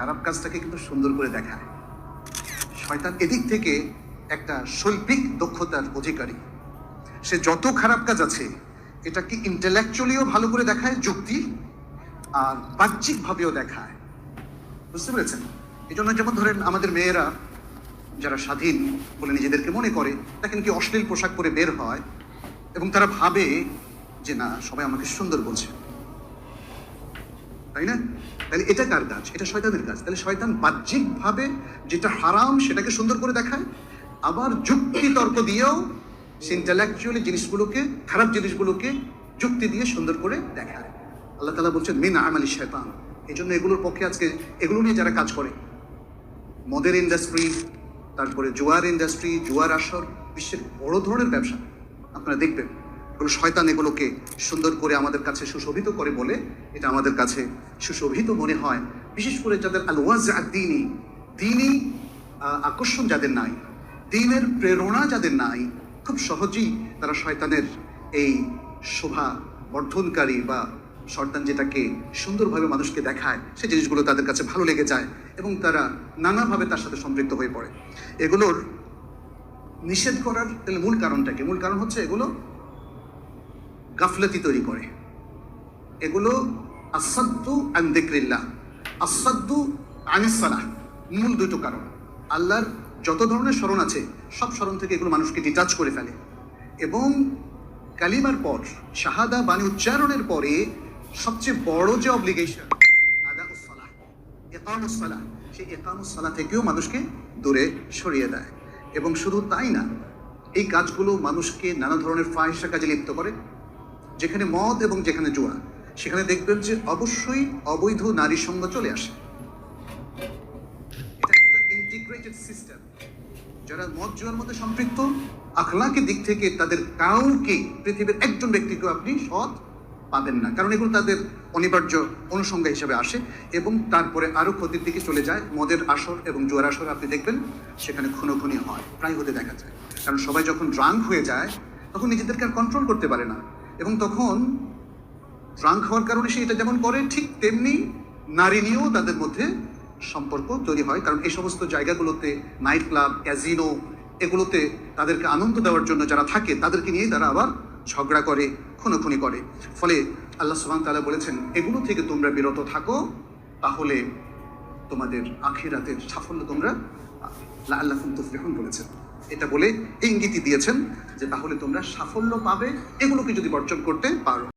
খারাপ কাজটাকে কিন্তু সুন্দর করে দেখায়। শয়তান এদিক থেকে একটা শৈল্পিক দক্ষতার অধিকারী। সে যত খারাপ কাজ আছে, এটাকে ইন্টেলেকচুয়ালিও ভালো করে দেখায়, যুক্তি, আর বাহ্যিকভাবেও দেখায়। বুঝতে পেরেছেন? এই জন্য যেমন ধরেন আমাদের মেয়েরা, যারা স্বাধীন বলে নিজেদেরকে মনে করে, দেখেন কি অশ্লীল পোশাক পরে বের হয়, এবং তারা ভাবে যে, না, সবাই আমাকে সুন্দর বলছে। তাই না? তাহলে এটা কার কাজ? এটা শয়তানের কাজ। তাহলে শয়তান বাহ্যিকভাবে যেটা হারাম সেটাকে সুন্দর করে দেখায়, আবার যুক্তি তর্ক দিয়েও ইন্টালেকচুয়ালি জিনিসগুলোকে, খারাপ জিনিসগুলোকে যুক্তি দিয়ে সুন্দর করে দেখায়। আল্লাহ তালা বলছেন, মিন আমালি শয়তান। এই জন্য এগুলোর পক্ষে আজকে এগুলো নিয়ে যারা কাজ করে, মদের ইন্ডাস্ট্রি তারপরে জুয়ার ইন্ডাস্ট্রি জুয়ার আসর, বিশ্বের বড় ধরনের ব্যবসা, আপনারা দেখবেন। এগুলো শয়তান এগুলোকে সুন্দর করে আমাদের কাছে সুশোভিত করে বলে, এটা আমাদের কাছে সুশোভিত মনে হয়। বিশেষ করে যাদের আল ওয়াজ দিনই দিনই আকর্ষণ যাদের নাই, দিনের প্রেরণা যাদের নাই, খুব সহজেই তারা শয়তানের এই শোভা বর্ধনকারী বা শয়তান যেটাকে সুন্দরভাবে মানুষকে দেখায় সেই জিনিসগুলো তাদের কাছে ভালো লেগে যায় এবং তারা নানাভাবে তার সাথে সম্পৃক্ত হয়ে পড়ে। এগুলোর নিষেধ করার মূল কারণটা কি? মূল কারণ হচ্ছে এগুলো গাফলতি তৈরি করে। এগুলো আসাদ্দু আন্দেক্রিল্লাহ আসাদ্দু আনিসালাহ মূল দুটো কারণ। আল্লাহর যত ধরনের স্মরণ আছে, সব স্মরণ থেকে এগুলো মানুষকে ডিটাচ করে ফেলে। এবং কালিমার পর, শাহাদা বাণী উচ্চারণের পরে সবচেয়ে বড় যে অব্লিগেশন আদা সেই একামুসলাহ থেকেও মানুষকে দূরে সরিয়ে দেয়। এবং শুধু তাই না, এই কাজগুলো মানুষকে নানা ধরনের ফাহিসা কাজে লিপ্ত করে। যেখানে মদ এবং যেখানে জুয়া সেখানে দেখবেন যে অবশ্যই অবৈধ নারী সঙ্গ চলে আসে। ইন্টিগ্রেটেড সিস্টেম যারা মদ, জুয়ার মধ্যে সম্পৃক্ত, আখলাকের দিক থেকে তাদের কাউকে পৃথিবীর একজন ব্যক্তিকে আপনি সৎ পাবেন না। কারণ এগুলো তাদের অনিবার্য অনুসংজ্ঞা হিসেবে আসে এবং তারপরে আরও ক্ষতির দিকে চলে যায়। মদের আসর এবং জুয়ার আসর আপনি দেখবেন, সেখানে খুনোখুনি হয়, প্রায় হতে দেখা যায়। কারণ সবাই যখন ড্রাঙ্ক হয়ে যায়, তখন নিজেদেরকে আর কন্ট্রোল করতে পারে না। এবং তখন ড্রাঙ্ক হওয়ার কারণে সে এটা যেমন করে, ঠিক তেমনি নারী নিয়েও তাদের মধ্যে সম্পর্ক তৈরি হয়। কারণ এই সমস্ত জায়গাগুলোতে নাইট ক্লাব ক্যাজিনো এগুলোতে তাদেরকে আনন্দ দেওয়ার জন্য যারা থাকে, তাদেরকে নিয়ে তারা আবার ঝগড়া করে, খুনোখুনি করে। ফলে আল্লাহ সুবহান তালা বলেছেন, এগুলো থেকে তোমরা বিরত থাকো, তাহলে তোমাদের আখিরাতের সাফল্য তোমরা আল্লাহ তুফলিহুন, বলেছেন। এটা বলে ইঙ্গিতই দিয়েছেন যে তাহলে তোমরা সাফল্য পাবে এগুলোকে যদি বর্জন করতে পারো।